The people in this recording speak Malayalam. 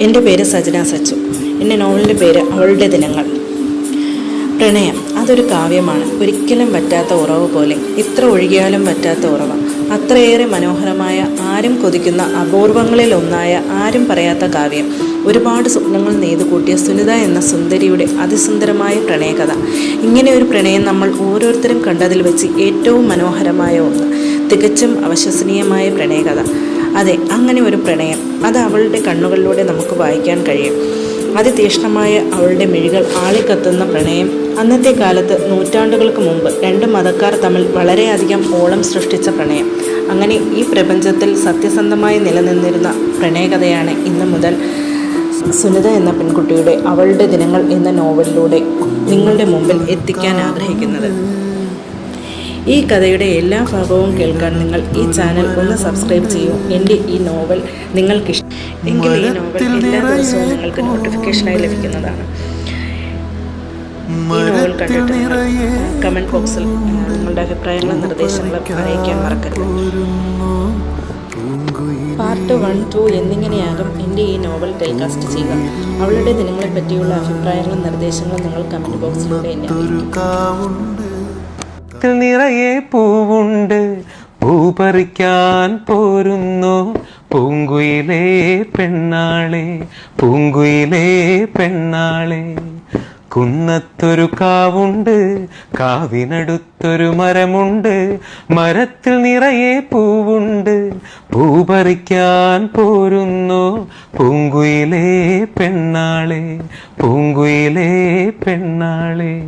എന്റെ പേര് സജന സച്ചു. എന്റെ നോവലിന്റെ പേര് അവളുടെ ദിനങ്ങൾ. പ്രണയം അതൊരു കാവ്യമാണ്. ഒരിക്കലും പറ്റാത്ത ഉറവ് പോലെ ഇത്ര ഒഴുകിയാലും പറ്റാത്ത ഉറവ്. അത്രയേറെ മനോഹരമായ ആരും കൊതിക്കുന്ന അപൂർവങ്ങളിൽ ഒന്നായ ആരും പറയാത്ത കാവ്യം. ഒരുപാട് സ്വപ്നങ്ങൾ നെയ്തു കൂട്ടിയ സുനിത എന്ന സുന്ദരിയുടെ അതിസുന്ദരമായ പ്രണയകഥ. ഇങ്ങനെ ഒരു പ്രണയം നമ്മൾ ഓരോരുത്തരും കണ്ടതിൽ വെച്ച് ഏറ്റവും മനോഹരമായ ഒന്ന്. തികച്ചും അവിശ്വസനീയമായ പ്രണയകഥ. അതെ അങ്ങനെ ഒരു പ്രണയം. അത് അവളുടെ കണ്ണുകളിലൂടെ നമുക്ക് വായിക്കാൻ കഴിയും. അതിതീഷ്ണമായ അവളുടെ മിഴികൾ ആളിക്കത്തുന്ന പ്രണയം. അന്നത്തെ കാലത്ത് നൂറ്റാണ്ടുകൾക്ക് മുമ്പ് രണ്ട് മതക്കാർ തമ്മിൽ വളരെയധികം ഓളം സൃഷ്ടിച്ച പ്രണയം. അങ്ങനെ ഈ പ്രപഞ്ചത്തിൽ സത്യസന്ധമായി നിലനിന്നിരുന്ന പ്രണയകഥയാണ് ഇന്ന് മുതൽ സുനിത എന്ന പെൺകുട്ടിയുടെ അവളുടെ ദിനങ്ങൾ എന്ന നോവലിലൂടെ നിങ്ങളുടെ മുമ്പിൽ എത്തിക്കാൻ ആഗ്രഹിക്കുന്നത്. ഈ കഥയുടെ എല്ലാ ഭാഗവും കേൾക്കാൻ നിങ്ങൾ ഈ ചാനൽ ഒന്ന് സബ്സ്ക്രൈബ് ചെയ്യൂ. എന്റെ ഈ നോവൽ നിങ്ങൾക്ക് ഇഷ്ടം എങ്കിൽ ഈ നോവൽ എല്ലാ ദിവസവും നിങ്ങൾക്ക് നോട്ടിഫിക്കേഷനായി ലഭിക്കുന്നതാണ്. ഈ നോവൽ കണ്ടിട്ട് കമന്റ് ബോക്സിൽ നിങ്ങളുടെ അഭിപ്രായങ്ങളും നിർദ്ദേശങ്ങളും അറിയിക്കാൻ മറക്കരുത്. പാർട്ട് വൺ ടു എന്നിങ്ങനെയാകും എന്റെ ഈ നോവൽ ടെലികാസ്റ്റ് ചെയ്യുക. അവളുടെ ദിനങ്ങളെ പറ്റിയുള്ള അഭിപ്രായങ്ങളും നിർദ്ദേശങ്ങളും നിങ്ങൾ കമന്റ് ബോക്സിലൂടെ എന്നെ ത്തിൽ നിറയെ പൂവുണ്ട്. പൂ പറിക്കാൻ പോരുന്നു. പൂങ്കുയിലേ പെണ്ണാളെ പൂങ്കുയിലേ പെണ്ണാളെ. കുന്നത്തൊരു കാവുണ്ട് കാവിനടുത്തൊരു മരമുണ്ട്. മരത്തിൽ നിറയെ പൂവുണ്ട്. പൂ പറിക്കാൻ പോരുന്നു. പൂങ്കുയിലേ പെണ്ണാളെ പൂങ്കുയിലേ പെണ്ണാളെ.